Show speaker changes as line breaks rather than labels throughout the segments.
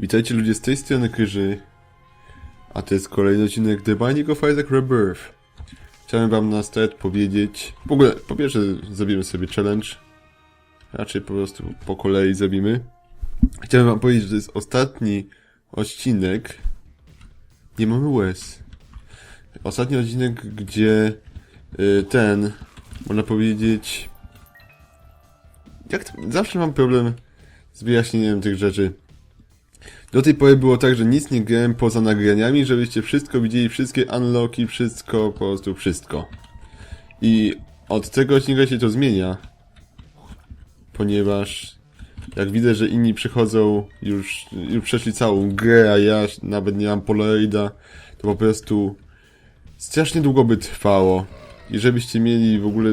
Witajcie ludzie z tej strony Kryży. A to jest kolejny odcinek The Binding of Isaac Rebirth. Chciałem wam na start powiedzieć... W ogóle, po pierwsze zrobimy sobie challenge. Raczej po prostu po kolei zrobimy. Chciałem wam powiedzieć, że to jest ostatni odcinek. Nie mamy łez. Ostatni odcinek, gdzie y, ten, można powiedzieć... Jak to, zawsze mam problem z wyjaśnieniem tych rzeczy. Do tej pory było tak, że nic nie grałem poza nagraniami, żebyście wszystko widzieli, wszystkie unlocki, wszystko, po prostu wszystko. I od tego odcinka się to zmienia. Ponieważ jak widzę, że inni przychodzą, już, już przeszli całą grę, a ja nawet nie mam Polaroida, to po prostu strasznie długo by trwało. I żebyście mieli w ogóle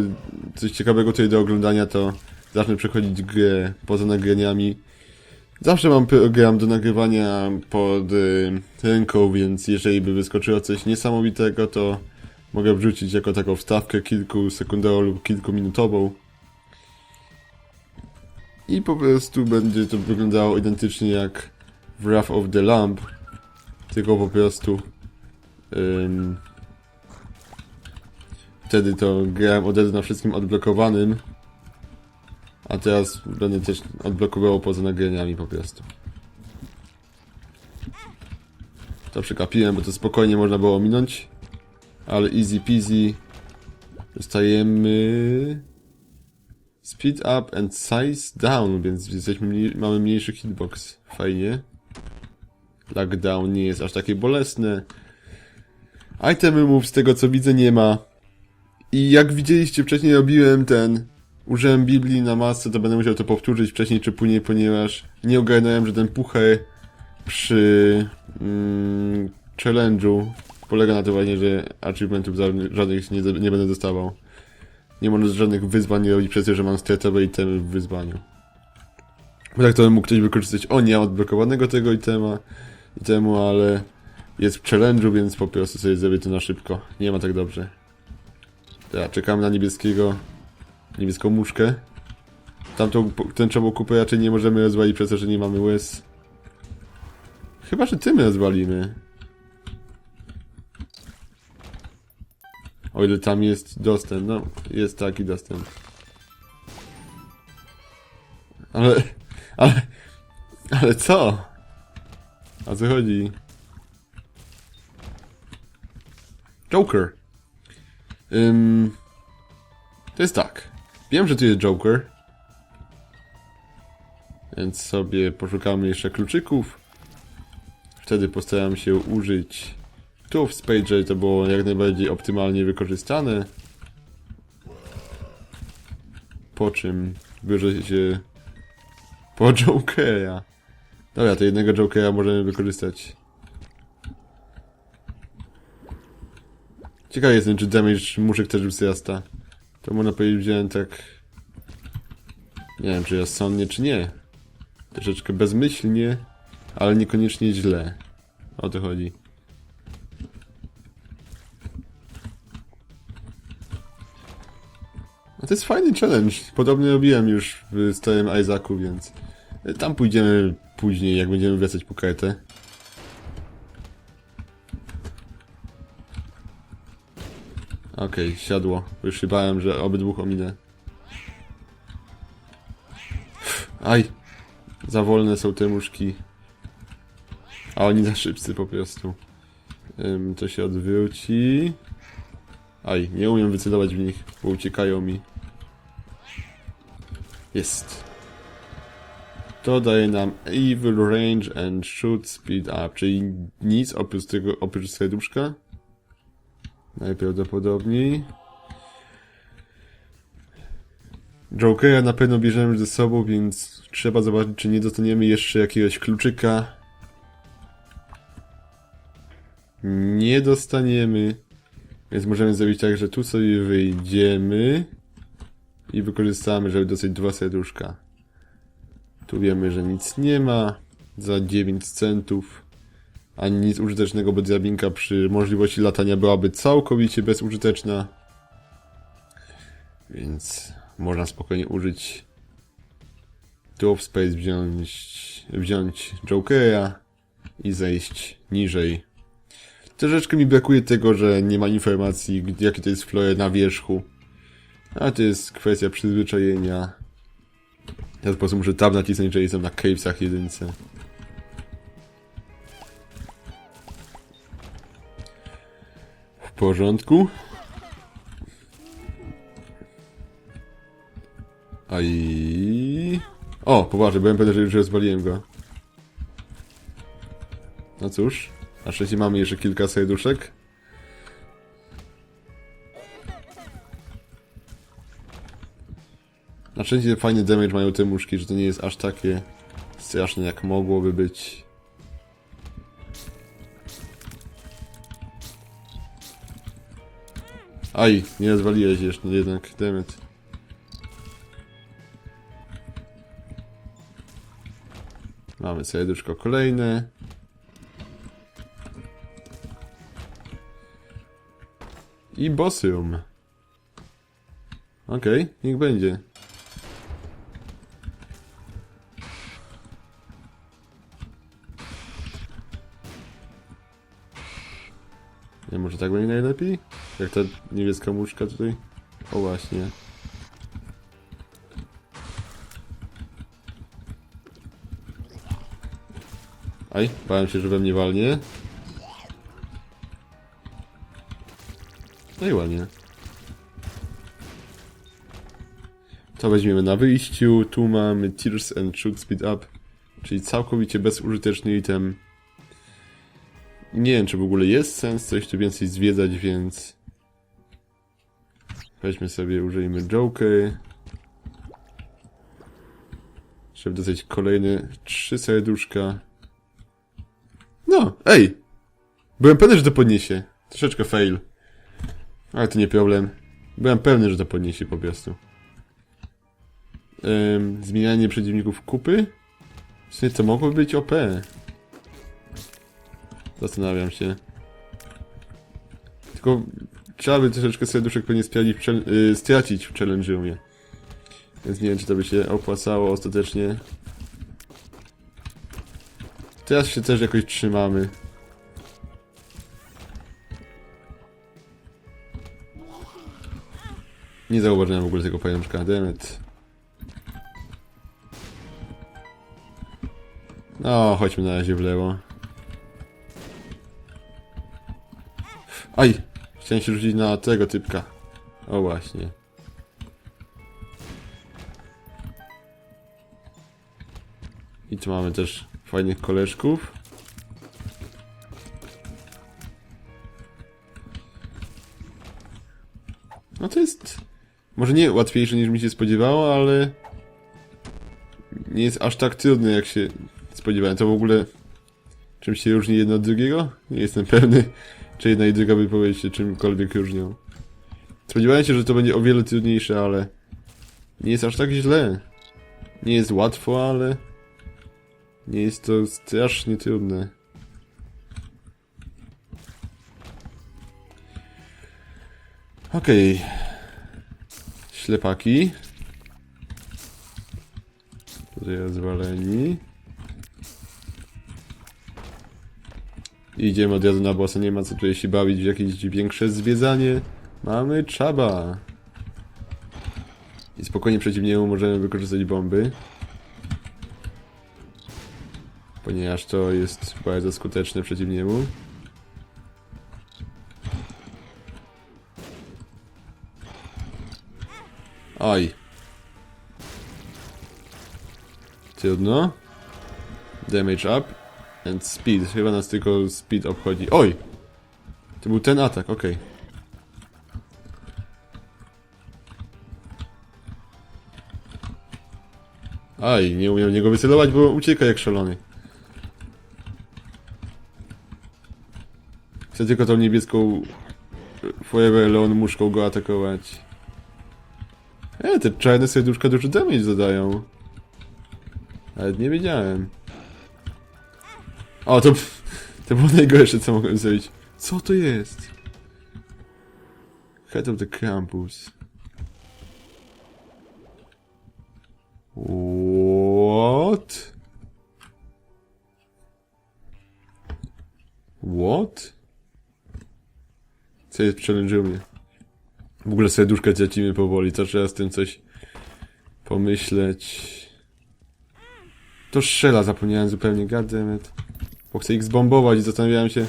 coś ciekawego tutaj do oglądania, to zacznę przechodzić grę poza nagraniami. Zawsze mam program do nagrywania pod y, ręką, więc jeżeli by wyskoczyło coś niesamowitego, to mogę wrzucić jako taką wstawkę kilkusekundową lub kilkuminutową. I po prostu będzie to wyglądało identycznie jak w Wrath of the Lamp, tylko po prostu ym, wtedy to grałem od razu na wszystkim odblokowanym. A teraz będę też odblokował poza nagraniami po prostu. To przegapiłem, bo to spokojnie można było minąć. Ale easy peasy. Dostajemy... Speed up and size down, więc jesteśmy mniej, mamy mniejszy hitbox. Fajnie. Lockdown nie jest aż takie bolesne. Itemy move z tego co widzę nie ma. I jak widzieliście wcześniej robiłem ten użyłem Biblii na masce, to będę musiał to powtórzyć wcześniej czy później, ponieważ nie ogarnąłem, że ten puchar przy mm, challenge'u polega na tym właśnie, że achievementów żadnych- nie, nie będę dostawał. Nie można żadnych wyzwań nie robić przez to, że mam stratowe itemy w wyzwaniu. Bo tak to mógł ktoś wykorzystać, o nie odblokowanego tego itema, itemu, ale jest w challenge'u, więc po prostu sobie zrobię to na szybko. Nie ma tak dobrze. Teraz czekamy na niebieskiego niebieską muszkę. Tamtą tęczową kupę raczej nie możemy rozwalić przez to, że nie mamy łez. Chyba, że tym rozwalimy. O ile tam jest dostęp. No, jest taki dostęp. Ale... Ale... Ale co? A co chodzi? Joker. Ym... To jest tak. Wiem, że tu jest Joker. Więc sobie poszukamy jeszcze kluczyków. Wtedy postaram się użyć tu w Spage, to było jak najbardziej optymalnie wykorzystane. Po czym bierze się po Jokera. Dobra, to jednego Jokera możemy wykorzystać. Ciekawy jestem, czy damage muszek też wzrasta. To można powiedzieć, wziąłem tak... Nie wiem, czy rozsądnie, czy nie. Troszeczkę bezmyślnie, ale niekoniecznie źle. O to chodzi. A to jest fajny challenge. Podobnie robiłem już w starym Isaacu, więc... Tam pójdziemy później, jak będziemy wracać po kartę. Okej, siadło. Bo Już się bałem, że obydwóch ominę. Aj! Za wolne są te muszki. A oni za szybcy po prostu. Ym, to się odwróci. Aj, nie umiem wycelować w nich, bo uciekają mi. Jest. To daje nam Evil Range and Shoot Speed Up, czyli nic oprócz tego, oprócz serduszka. Najprawdopodobniej. Jokera na pewno bierzemy ze sobą, więc trzeba zobaczyć, czy nie dostaniemy jeszcze jakiegoś kluczyka. Nie dostaniemy. Więc możemy zrobić tak, że tu sobie wyjdziemy i wykorzystamy, żeby dostać dwa serduszka. Tu wiemy, że nic nie ma. Za 9 centów ani nic użytecznego, bo drabinka przy możliwości latania byłaby całkowicie bezużyteczna. Więc można spokojnie użyć w space wziąć, wziąć Jokera i zejść niżej. Troszeczkę mi brakuje tego, że nie ma informacji, jakie to jest flore na wierzchu. A to jest kwestia przyzwyczajenia. Ja po prostu muszę tab nacisnąć, że jestem na Cavesach jedynce. Porządku. A i... O, poważnie, byłem pewien, że już rozwaliłem go. No cóż, na szczęście mamy jeszcze kilka serduszek. Na szczęście fajny damage mają te muszki, że to nie jest aż takie straszne jak mogłoby być. Aj, nie rozwaliłeś jeszcze jednak, dammit. Mamy serduszko kolejne. I bossium. Okej, niech będzie. Nie, może tak będzie najlepiej? Jak ta niebieska muszka tutaj? O właśnie. Aj, bałem się, że we mnie walnie. No i ładnie. To weźmiemy na wyjściu. Tu mamy Tears and Shoot Speed Up, czyli całkowicie bezużyteczny item. Nie wiem, czy w ogóle jest sens coś tu więcej zwiedzać, więc... Weźmy sobie, użyjmy Joker. Żeby dostać kolejne trzy serduszka. No, ej! Byłem pewny, że to podniesie. Troszeczkę fail. Ale to nie problem. Byłem pewny, że to podniesie po prostu. Ym, zmienianie przeciwników kupy? W sumie to mogło być OP. Zastanawiam się. Tylko trzeba by troszeczkę serduszek pewnie sprawdzić, w chal- y, stracić w challenge roomie. Więc nie wiem, czy to by się opłacało ostatecznie. Teraz się też jakoś trzymamy. Nie zauważyłem w ogóle tego pajączka, demet. No, chodźmy na razie w lewo. Aj! Chciałem się rzucić na tego typka. O właśnie. I tu mamy też fajnych koleżków. No to jest... Może nie łatwiejsze niż mi się spodziewało, ale... Nie jest aż tak trudne jak się spodziewałem. To w ogóle... Czym się różni jedno od drugiego? Nie jestem pewny, czy jedna i druga wypowiedź się czymkolwiek różnią. Spodziewałem się, że to będzie o wiele trudniejsze, ale... Nie jest aż tak źle. Nie jest łatwo, ale... Nie jest to strasznie trudne. Okej. Ślepaki. Tutaj rozwaleni. Idziemy od razu na bossa, nie ma co tutaj się bawić w jakieś większe zwiedzanie. Mamy czaba. I spokojnie przeciw niemu możemy wykorzystać bomby. Ponieważ to jest bardzo skuteczne przeciw niemu. Oj. Trudno. Damage up. And speed. Chyba nas tylko speed obchodzi. Oj! To był ten atak, okej. Aj, nie umiem niego wycelować, bo ucieka jak szalony. Chcę tylko tą niebieską Forever Alone muszką go atakować. E, te czarne serduszka dużo damage zadają. Nawet nie wiedziałem. O, to, to było najgorsze, co mogłem zrobić. Co to jest? Head of the campus. What? What? Co jest challenge'u mnie? W ogóle serduszka dziecimy powoli, to trzeba z tym coś pomyśleć. To strzela, zapomniałem zupełnie, goddammit. Bo chcę ich zbombować i zastanawiałem się,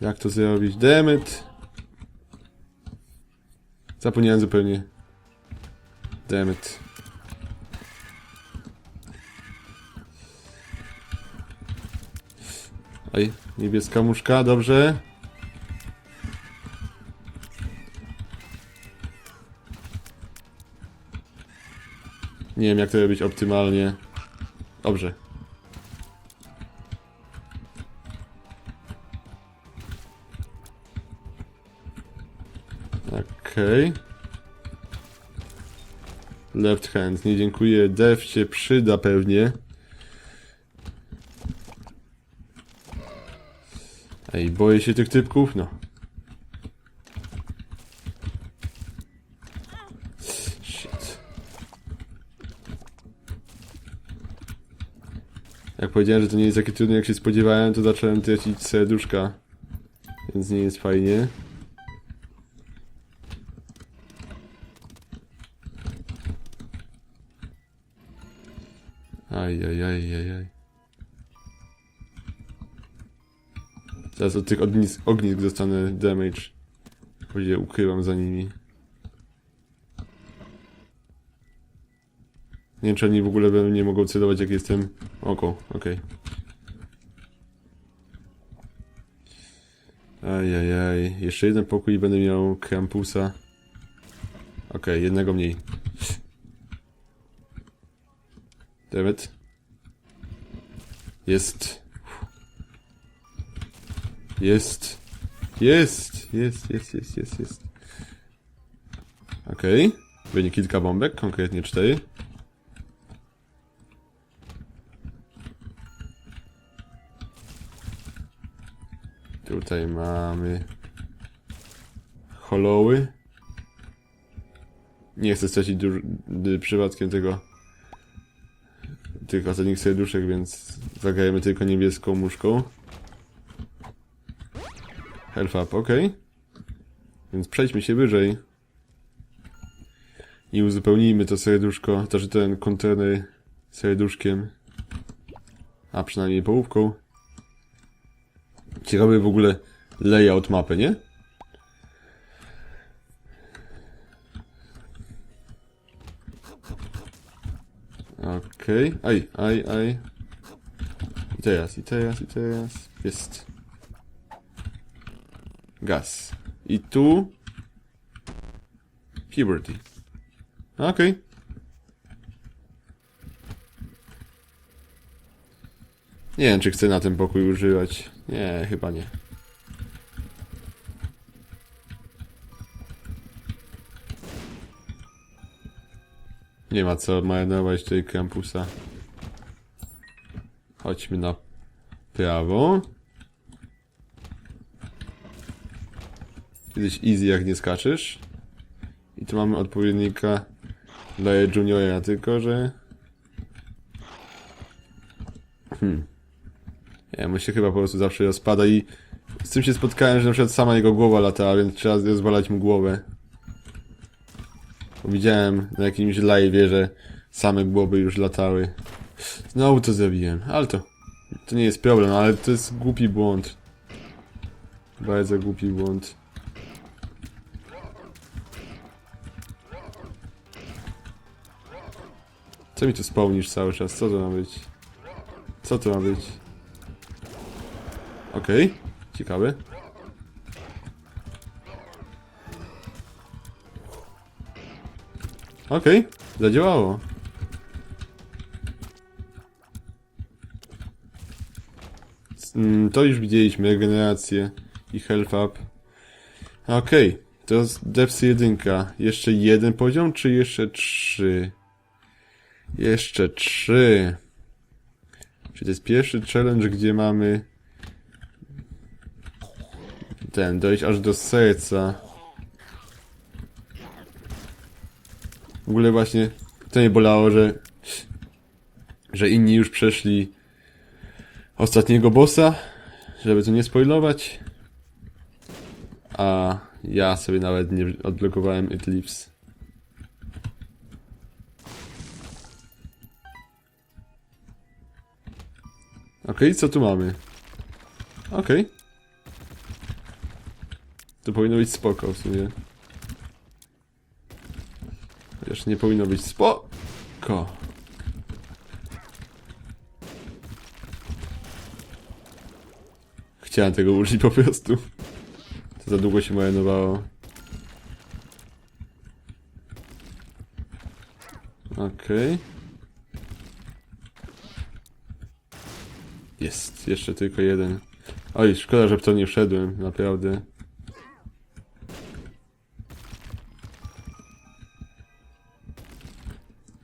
jak to zrobić. Dammit! Zapomniałem zupełnie. Dammit. Oj, niebieska muszka, dobrze. Nie wiem jak to robić optymalnie. Dobrze. Okej. Left hand, nie dziękuję. Dev się przyda pewnie. Ej, boję się tych typków, no. Shit. Jak powiedziałem, że to nie jest takie trudne jak się spodziewałem, to zacząłem tracić serduszka. Więc nie jest fajnie. Aj, aj, aj, aj, aj. Teraz od tych ognisk, dostanę damage. Bo się ukrywam za nimi. Nie wiem, czy oni w ogóle we mnie mogą celować, jak jestem oko. Okej. Ajajaj. Jeszcze jeden pokój i będę miał Krampusa. Okej, jednego mniej. Dammit. Jest. Jest. Jest. Jest, jest, jest, jest, jest. Okej. Okay. Będzie kilka bombek, konkretnie cztery. Tutaj mamy holoły. Nie chcę stracić przypadkiem tego tych ostatnich serduszek, więc zagrajemy tylko niebieską muszką. Health up, ok. Więc przejdźmy się wyżej. I uzupełnijmy to serduszko, też ten kontener serduszkiem. A przynajmniej połówką. Ciekawy w ogóle layout mapy, nie? Okej, aj, aj, aj. I teraz, i teraz, i teraz. Jest. Gaz. I tu... Puberty. Okej. Nie wiem, czy chcę na tym pokój używać. Nie, chyba nie. Nie ma co marnować tej kampusa. Chodźmy na prawo. Kiedyś easy jak nie skaczesz. I tu mamy odpowiednika dla juniora, tylko że... Hmm. Ja mu się chyba po prostu zawsze rozpada i z tym się spotkałem, że na przykład sama jego głowa latała, więc trzeba rozwalać mu głowę. Widziałem na jakimś live'ie, że same głowy już latały. Znowu to zrobiłem, ale to... To nie jest problem, ale to jest głupi błąd. Bardzo głupi błąd. Co mi tu spełnisz cały czas? Co to ma być? Co to ma być? Okej, ciekawe. Okej, zadziałało. Mm, To już widzieliśmy, regenerację i health up. Okej, to jest Depsy 1. Jeszcze jeden poziom, czy jeszcze trzy? Jeszcze trzy. Czyli to jest pierwszy challenge, gdzie mamy ten, dojść aż do serca. W ogóle właśnie to mnie bolało, że że inni już przeszli ostatniego bossa, żeby to nie spoilować. A ja sobie nawet nie odblokowałem It Lives. Okej, co tu mamy? Okej. To powinno być spoko w sumie. Chociaż nie powinno być spoko. Chciałem tego użyć po prostu. To za długo się marnowało. Okej. Jest, jeszcze tylko jeden. Oj, szkoda, że w to nie wszedłem, naprawdę.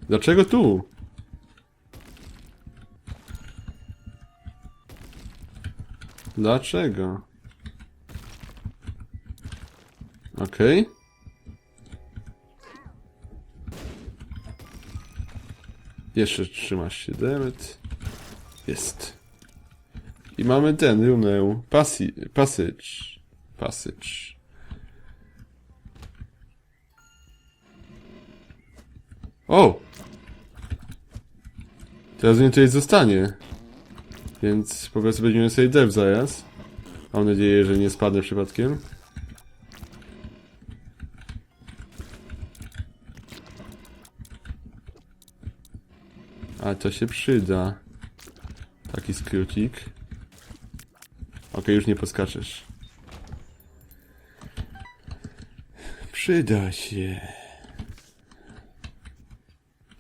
Dlaczego tu? Dlaczego? Okej. Jeszcze trzymasz się, demet. Jest. I mamy ten, runę. Passage. Passage. O! Teraz nie tutaj zostanie. Więc po prostu będziemy sobie dev zaraz. Mam nadzieję, że nie spadnę przypadkiem. A to się przyda. Taki skrócik. Okej, już nie poskaczesz. Przyda się.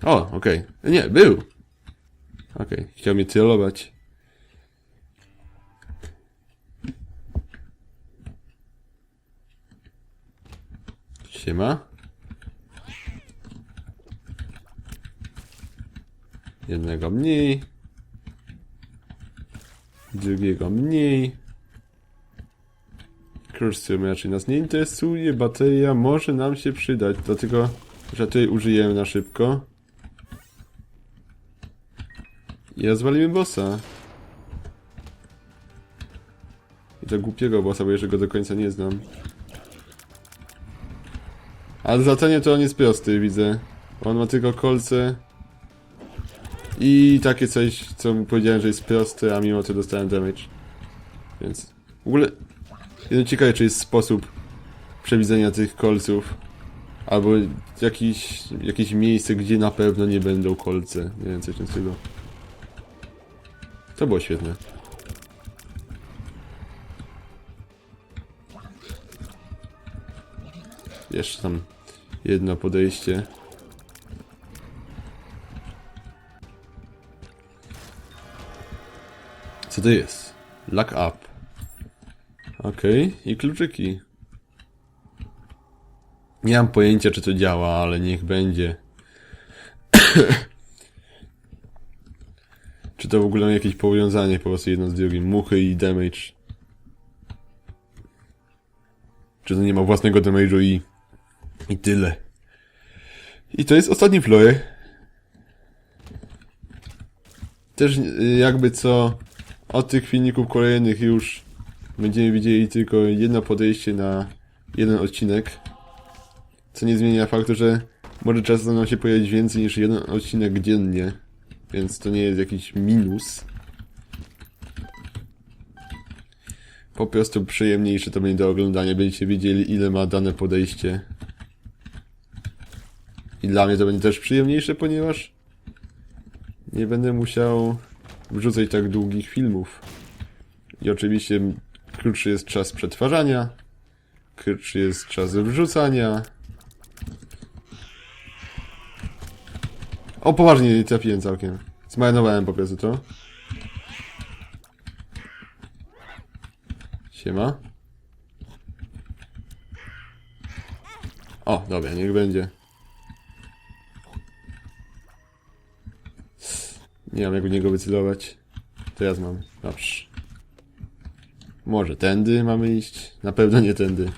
O, okej. Nie, był. Okej, chciał mnie celować. Siema. Jednego mniej. Drugiego mniej. Kurs raczej nas nie interesuje. Bateria może nam się przydać, dlatego że tutaj użyjemy na szybko. I rozwalimy bossa. I to głupiego bossa, bo jeszcze go do końca nie znam. Ale zlecenie to on jest prosty, widzę. On ma tylko kolce. I takie coś, co mi powiedziałem, że jest proste, a mimo to dostałem damage. Więc w ogóle jestem ciekawy, czy jest sposób przewidzenia tych kolców. Albo jakiś, jakieś miejsce, gdzie na pewno nie będą kolce. Nie wiem, coś stylu. To było świetne. Jeszcze tam jedno podejście. Co to jest? Lock up. Okej, i kluczyki. Nie mam pojęcia, czy to działa, ale niech będzie. To w ogóle ma jakieś powiązanie po prostu jedno z drugim? Muchy i damage. Czy to nie ma własnego damage'u i... I tyle. I to jest ostatni floor. Też y, jakby co od tych filmików kolejnych już będziemy widzieli tylko jedno podejście na jeden odcinek. Co nie zmienia faktu, że może czasem nam się pojawić więcej niż jeden odcinek dziennie. Więc to nie jest jakiś minus. Po prostu przyjemniejsze to będzie do oglądania. Będziecie wiedzieli ile ma dane podejście. I dla mnie to będzie też przyjemniejsze, ponieważ nie będę musiał wrzucać tak długich filmów. I oczywiście krótszy jest czas przetwarzania, krótszy jest czas wrzucania. O, poważnie, nie trafiłem całkiem. Zmarnowałem po prostu to. Siema. O, dobra, niech będzie. Nie mam jak w niego wycelować. Teraz mam. Dobrze. Może tędy mamy iść? Na pewno nie tędy.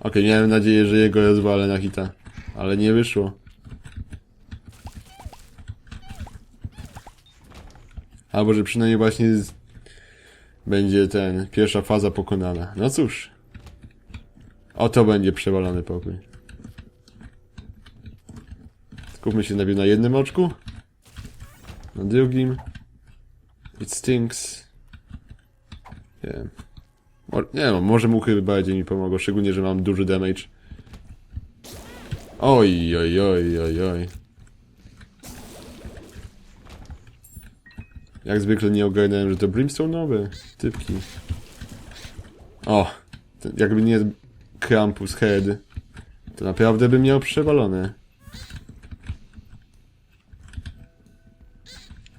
Okej, miałem nadzieję, że jego rozwalę na hita. Ale nie wyszło. Albo, że przynajmniej właśnie będzie ten, pierwsza faza pokonana. No cóż. Oto będzie przewalony pokój. Skupmy się najpierw na jednym oczku. Na drugim. It stinks. Nie wiem. Nie wiem, może muchy bardziej mi pomogą, szczególnie, że mam duży damage. Oj, oj, oj, oj, oj. Jak zwykle nie ogarnąłem, że to brimstone'owe typki. O, ten, jakby nie Krampus Head, to naprawdę bym miał przewalone.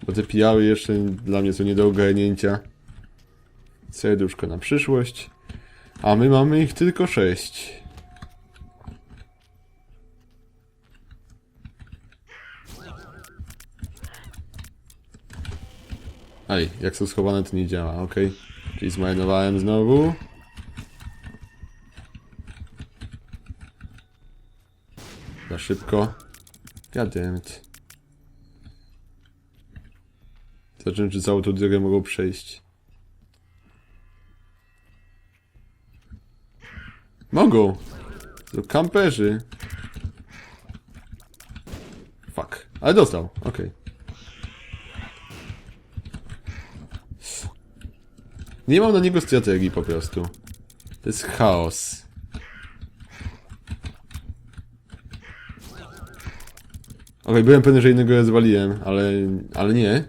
Bo te pijały jeszcze dla mnie są nie do ogarnięcia. Serduszko na przyszłość. A my mamy ich tylko sześć. Ej, jak są schowane to nie działa, ok. Czyli zmarnowałem znowu. Za szybko. Goddammit. Zobaczymy, czy całą tą drogę mogą przejść. Mogą! To kamperzy. Fuck. Ale dostał, okej. Nie mam na niego strategii po prostu. To jest chaos. Okej, byłem pewny, że innego rozwaliłem, ale, ale nie.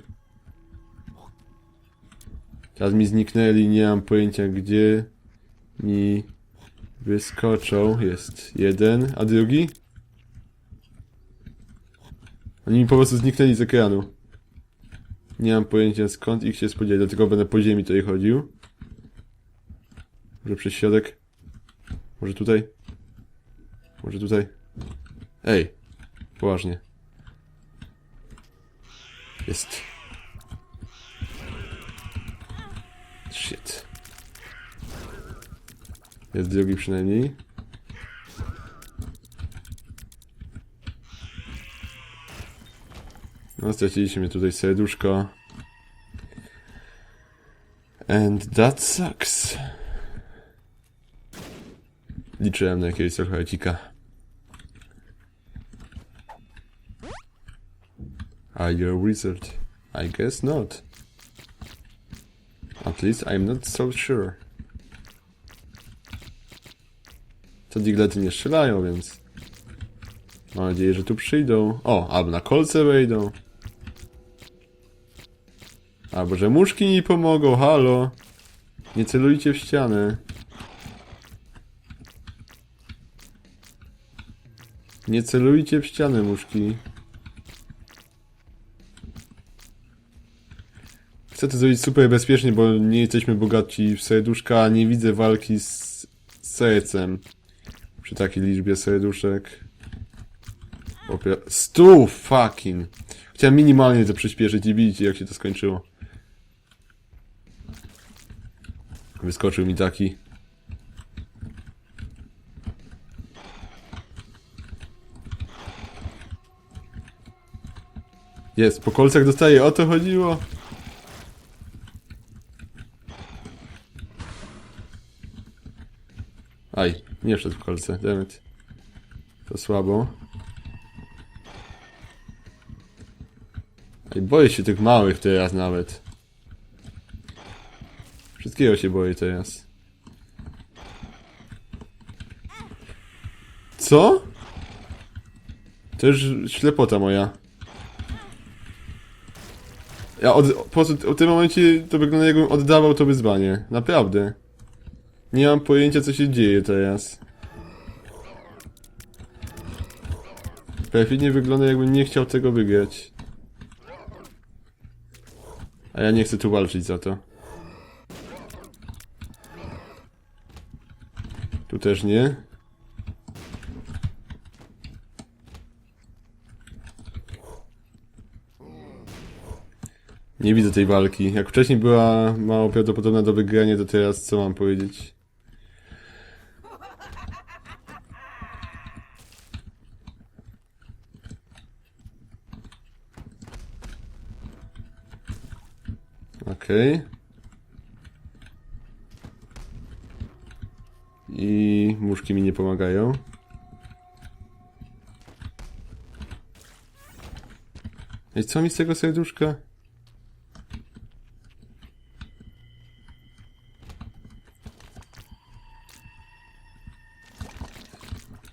Teraz mi zniknęli, nie mam pojęcia gdzie mi wyskoczą. Jest jeden, a drugi? Oni mi po prostu zniknęli z ekranu. Nie mam pojęcia skąd ich się spodziewać, dlatego będę po ziemi tutaj chodził. Może przez środek? Może tutaj? Może tutaj? Ej! Poważnie. Jest. Shit. Jest drugi przynajmniej. No, straciliśmy tutaj serduszko. And that sucks. Liczyłem na jakiegoś trochę Are you a wizard? I guess not. At least I'm not so sure. To diglety nie strzelają, więc... Mam nadzieję, że tu przyjdą. O, albo na kolce wejdą. Albo że muszki mi pomogą, halo. Nie celujcie w ścianę. Nie celujcie w ścianę, muszki. Chcę to zrobić super bezpiecznie, bo nie jesteśmy bogaci w serduszka, nie widzę walki z sercem. Przy takiej liczbie serduszek. Opie... Stu fucking! Chciałem minimalnie to przyspieszyć i widzicie jak się to skończyło. Wyskoczył mi taki. Jest, po kolcach dostaje, o to chodziło. Aj, nie wszedł w kolce, dammit. To słabo. Ej, boję się tych małych teraz nawet. Wszystkiego się boję teraz. Co? To już ślepota moja. Ja od, po prostu w tym momencie to wygląda jakbym oddawał to wyzwanie. Naprawdę. Nie mam pojęcia co się dzieje teraz. Perfidnie wygląda jakbym nie chciał tego wygrać. A ja nie chcę tu walczyć za to. Tu też nie. Nie widzę tej walki. Jak wcześniej była mało prawdopodobna do wygrania, to teraz co mam powiedzieć? Okej. Muszki mi nie pomagają. I co mi z tego serduszka?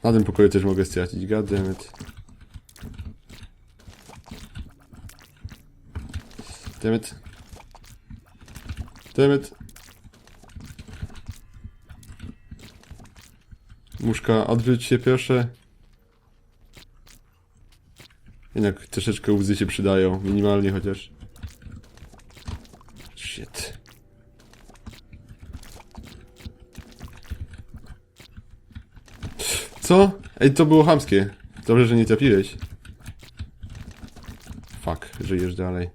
Na tym pokoju też mogę stracić, goddammit. Dammit. Dammit. Muszka, odwróć się proszę. Jednak troszeczkę łzy się przydają, minimalnie chociaż. Shit. Co? Ej, to było chamskie. Dobrze, że nie trafiłeś. Fuck, żyjesz dalej.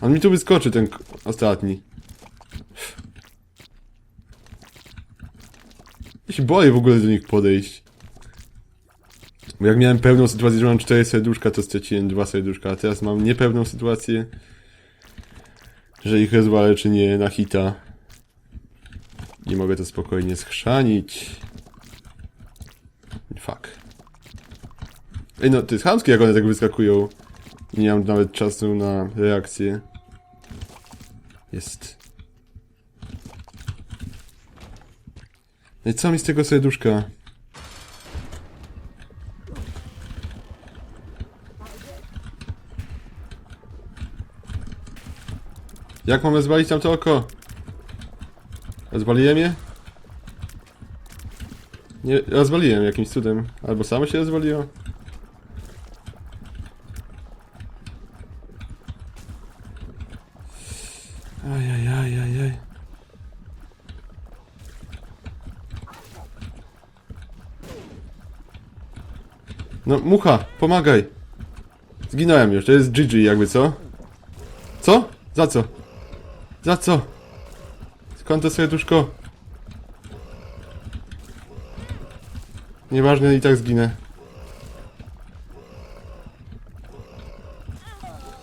On mi tu wyskoczy, ten ostatni. Się w ogóle do nich podejść. Bo jak miałem pełną sytuację, że mam cztery serduszka, to straciłem dwa serduszka, a teraz mam niepełną sytuację, że ich rozwalę czy nie na hita. Nie mogę to spokojnie schrzanić. Fuck. Ej no, to jest chamskie jak one tak wyskakują. Nie mam nawet czasu na reakcję. Jest. No i co mi z tego serduszka? Jak mamy zwalić tam to oko? Rozwaliłem je? Nie, rozwaliłem jakimś cudem. Albo samo się rozwaliło? Ajajajajaj. No, mucha, pomagaj. Zginąłem już, to jest GG jakby, co? Co? Za co? Za co? Skąd to serduszko? Nieważne, i tak zginę.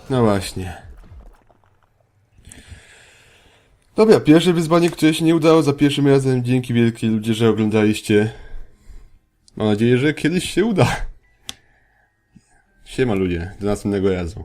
No właśnie. Dobra, pierwsze wyzwanie, które się nie udało za pierwszym razem. Dzięki wielkie ludzie, że oglądaliście. Mam nadzieję, że kiedyś się uda. Siema ludzie, do następnego razu.